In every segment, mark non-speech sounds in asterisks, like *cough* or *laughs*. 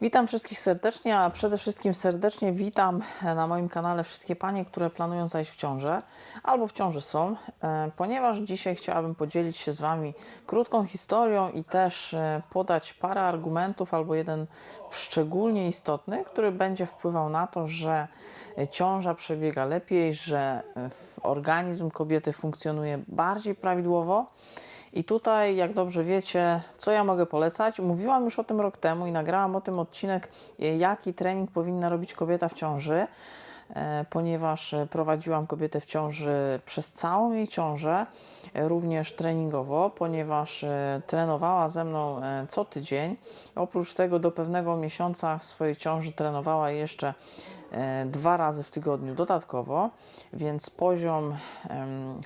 Witam wszystkich serdecznie, a przede wszystkim serdecznie witam na moim kanale wszystkie panie, które planują zajść w ciążę albo w ciąży są, e, ponieważ dzisiaj chciałabym podzielić się z Wami krótką historią i też e, podać parę argumentów albo jeden szczególnie istotny, który będzie wpływał na to, że e, ciąża przebiega lepiej, że organizm kobiety funkcjonuje bardziej prawidłowo. I tutaj, jak dobrze wiecie, co ja mogę polecać? Mówiłam już o tym rok temu i nagrałam o tym odcinek, e, jaki trening powinna robić kobieta w ciąży, ponieważ e, prowadziłam kobietę w ciąży przez całą jej ciążę, e, również treningowo, ponieważ e, trenowała ze mną e, co tydzień. Oprócz tego do pewnego miesiąca swojej ciąży trenowała jeszcze e, dwa razy w tygodniu dodatkowo, więc poziom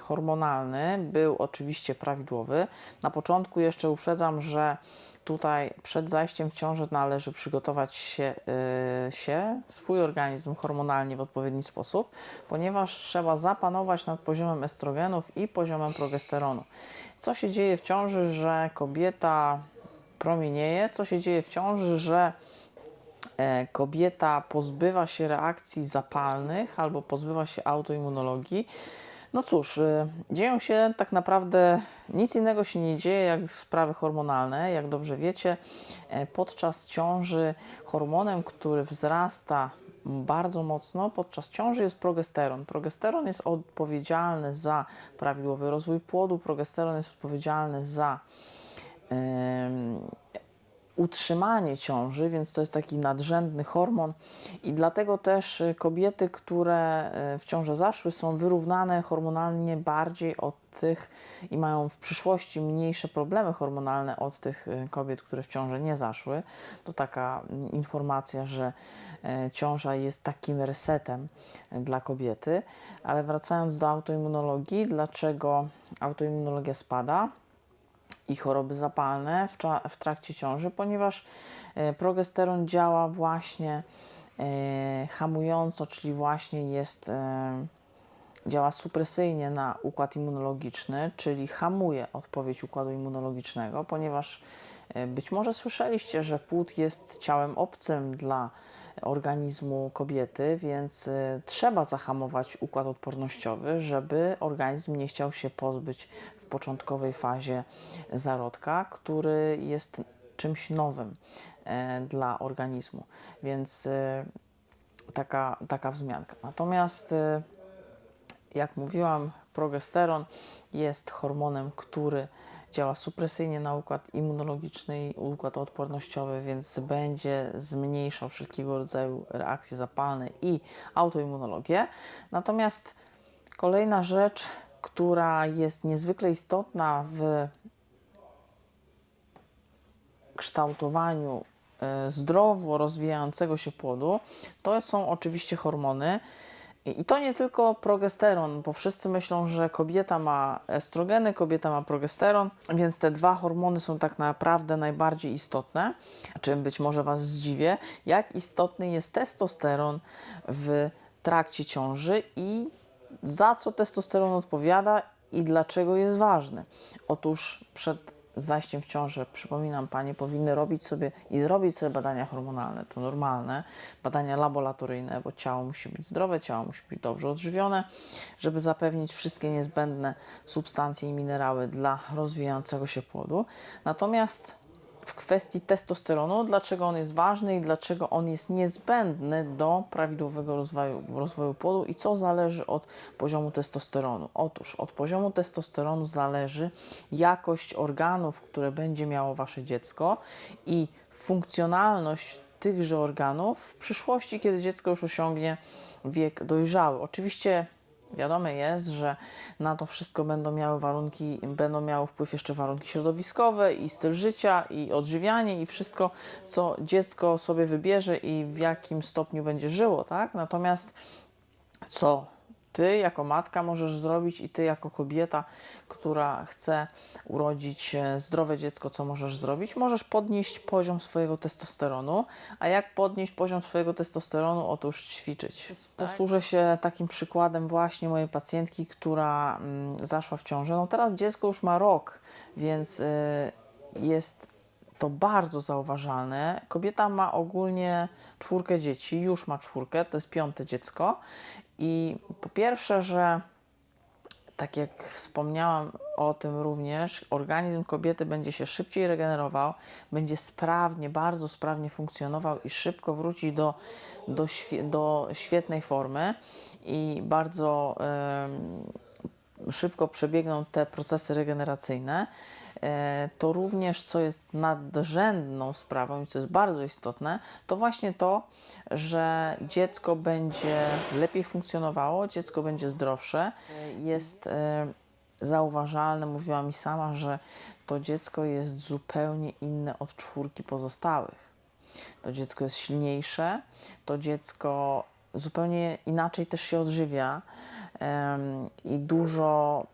hormonalny był oczywiście prawidłowy. Na początku jeszcze uprzedzam, że tutaj przed zajściem w ciążę należy przygotować się, y, się, swój organizm hormonalnie w odpowiedni sposób, ponieważ trzeba zapanować nad poziomem estrogenów i poziomem progesteronu. Co się dzieje w ciąży, że kobieta promienieje? Co się dzieje w ciąży, że e, kobieta pozbywa się reakcji zapalnych albo pozbywa się autoimmunologii. No cóż, y, dzieją się tak naprawdę nic innego się nie dzieje jak sprawy hormonalne. Jak dobrze wiecie, e, podczas ciąży hormonem, który wzrasta bardzo mocno podczas ciąży jest progesteron. Progesteron jest odpowiedzialny za prawidłowy rozwój płodu, progesteron jest odpowiedzialny za utrzymanie ciąży, więc to jest taki nadrzędny hormon i dlatego też y, kobiety, które y, w ciążę zaszły są wyrównane hormonalnie bardziej od tych i mają w przyszłości mniejsze problemy hormonalne od tych y, kobiet, które w ciążę nie zaszły. To taka mm, informacja, że ciąża jest takim resetem dla kobiety. Ale wracając do autoimmunologii, dlaczego autoimmunologia spada? I choroby zapalne w, w trakcie ciąży, ponieważ e, progesteron działa właśnie e, hamująco, czyli właśnie jest e, działa supresyjnie na układ immunologiczny, czyli hamuje odpowiedź układu immunologicznego, ponieważ być może słyszeliście, że płód jest ciałem obcym dla organizmu kobiety, więc e, trzeba zahamować układ odpornościowy, żeby organizm nie chciał się pozbyć w początkowej fazie zarodka, który jest czymś nowym e, dla organizmu. Więc e, taka, taka wzmianka. Natomiast e, jak mówiłam, progesteron jest hormonem, który działa supresyjnie na układ immunologiczny i układ odpornościowy, więc będzie zmniejszał wszelkiego rodzaju reakcje zapalne i autoimmunologię. Natomiast kolejna rzecz, która jest niezwykle istotna w kształtowaniu e, zdrowo rozwijającego się płodu, to są oczywiście hormony. I to nie tylko progesteron, bo wszyscy myślą, że kobieta ma estrogeny, kobieta ma progesteron, więc te dwa hormony są tak naprawdę najbardziej istotne. Czym być może Was zdziwię, jak istotny jest testosteron w trakcie ciąży i za co testosteron odpowiada i dlaczego jest ważny. Otóż przed zajściem w ciążę, przypominam, panie powinny robić sobie i zrobić sobie badania hormonalne, to normalne, badania laboratoryjne, bo ciało musi być zdrowe, ciało musi być dobrze odżywione, żeby zapewnić wszystkie niezbędne substancje i minerały dla rozwijającego się płodu. Natomiast w kwestii testosteronu, dlaczego on jest ważny i dlaczego on jest niezbędny do prawidłowego rozwoju, rozwoju płodu i co zależy od poziomu testosteronu. Otóż od poziomu testosteronu zależy jakość organów, które będzie miało wasze dziecko i funkcjonalność tychże organów w przyszłości, kiedy dziecko już osiągnie wiek dojrzały. Oczywiście Wiadome jest, że na to wszystko będą miały warunki, będą miały wpływ jeszcze warunki środowiskowe i styl życia i odżywianie i wszystko, co dziecko sobie wybierze i w jakim stopniu będzie żyło, tak? Natomiast co ty jako matka możesz zrobić i ty jako kobieta, która chce urodzić e, zdrowe dziecko, co możesz zrobić? Możesz podnieść poziom swojego testosteronu. A jak podnieść poziom swojego testosteronu? Otóż ćwiczyć. Posłużę się takim przykładem właśnie mojej pacjentki, która mm, zaszła w ciążę. No teraz dziecko już ma rok, więc y, jest to bardzo zauważalne. Kobieta ma ogólnie czwórkę dzieci, już ma czwórkę, to jest piąte dziecko. I po pierwsze, że tak jak wspomniałam o tym również, organizm kobiety będzie się szybciej regenerował, będzie sprawnie, bardzo sprawnie funkcjonował i szybko wróci do, do, do świetnej formy i bardzo szybko przebiegną te procesy regeneracyjne. E, To również, co jest nadrzędną sprawą i co jest bardzo istotne, to właśnie to, że dziecko będzie lepiej funkcjonowało, dziecko będzie zdrowsze. E, Jest e, zauważalne, mówiła mi sama, że to dziecko jest zupełnie inne od czwórki pozostałych. To dziecko jest silniejsze, to dziecko zupełnie inaczej też się odżywia i dużo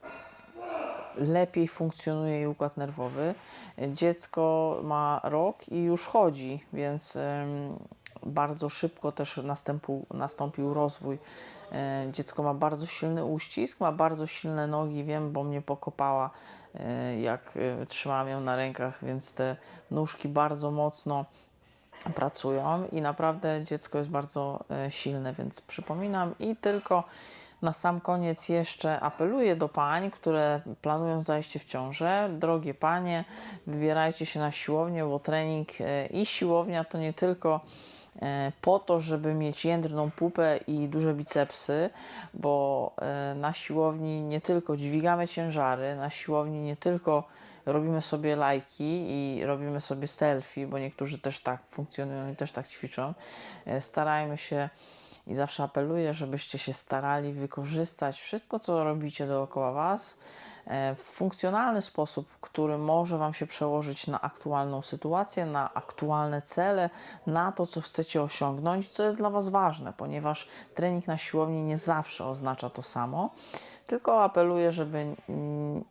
lepiej funkcjonuje jej układ nerwowy. Dziecko ma rok i już chodzi, więc bardzo szybko też następu, nastąpił rozwój. E, Dziecko ma bardzo silny uścisk, ma bardzo silne nogi, wiem, bo mnie pokopała, e, jak e, trzymałam ją na rękach, więc te nóżki bardzo mocno pracują i naprawdę dziecko jest bardzo silne, więc przypominam i tylko na sam koniec jeszcze apeluję do pań, które planują zajście w ciążę. Drogie panie, wybierajcie się na siłownię, bo trening e, i siłownia to nie tylko e, po to, żeby mieć jędrną pupę i duże bicepsy, bo e, na siłowni nie tylko dźwigamy ciężary, na siłowni nie tylko robimy sobie lajki i robimy sobie selfie, bo niektórzy też tak funkcjonują i też tak ćwiczą. Starajmy się i zawsze apeluję, żebyście się starali wykorzystać wszystko, co robicie dookoła Was e, w funkcjonalny sposób, który może Wam się przełożyć na aktualną sytuację, na aktualne cele, na to, co chcecie osiągnąć, co jest dla Was ważne, ponieważ trening na siłowni nie zawsze oznacza to samo. Tylko apeluję, żeby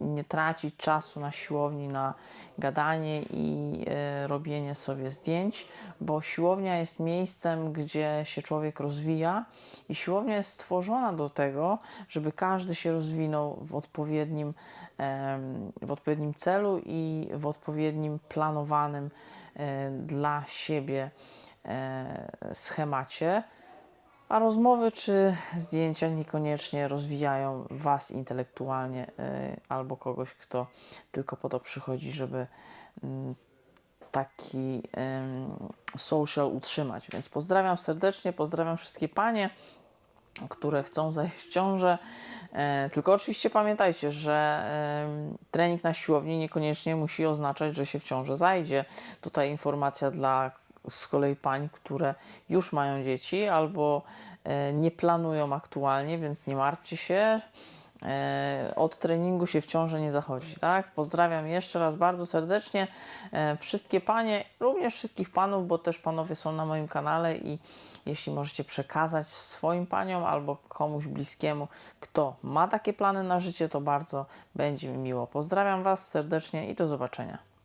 nie tracić czasu na siłowni, na gadanie i e, robienie sobie zdjęć, bo siłownia jest miejscem, gdzie się człowiek rozwija i siłownia jest stworzona do tego, żeby każdy się rozwinął w odpowiednim, w odpowiednim celu i w odpowiednim planowanym e, dla siebie e, schemacie. A rozmowy czy zdjęcia niekoniecznie rozwijają Was intelektualnie y, albo kogoś, kto tylko po to przychodzi, żeby mm, taki social utrzymać. Więc pozdrawiam serdecznie, pozdrawiam wszystkie panie, które chcą *laughs* zajść w ciążę. E, tylko oczywiście pamiętajcie, że trening na siłowni niekoniecznie musi oznaczać, że się w ciążę zajdzie. Tutaj informacja dla z kolei pań, które już mają dzieci albo e, nie planują aktualnie, więc nie martwcie się. E, Od treningu się w ciążę nie zachodzi, tak? Pozdrawiam jeszcze raz bardzo serdecznie e, wszystkie panie, również wszystkich panów, bo też panowie są na moim kanale i jeśli możecie przekazać swoim paniom albo komuś bliskiemu, kto ma takie plany na życie, to bardzo będzie mi miło. Pozdrawiam Was serdecznie i do zobaczenia.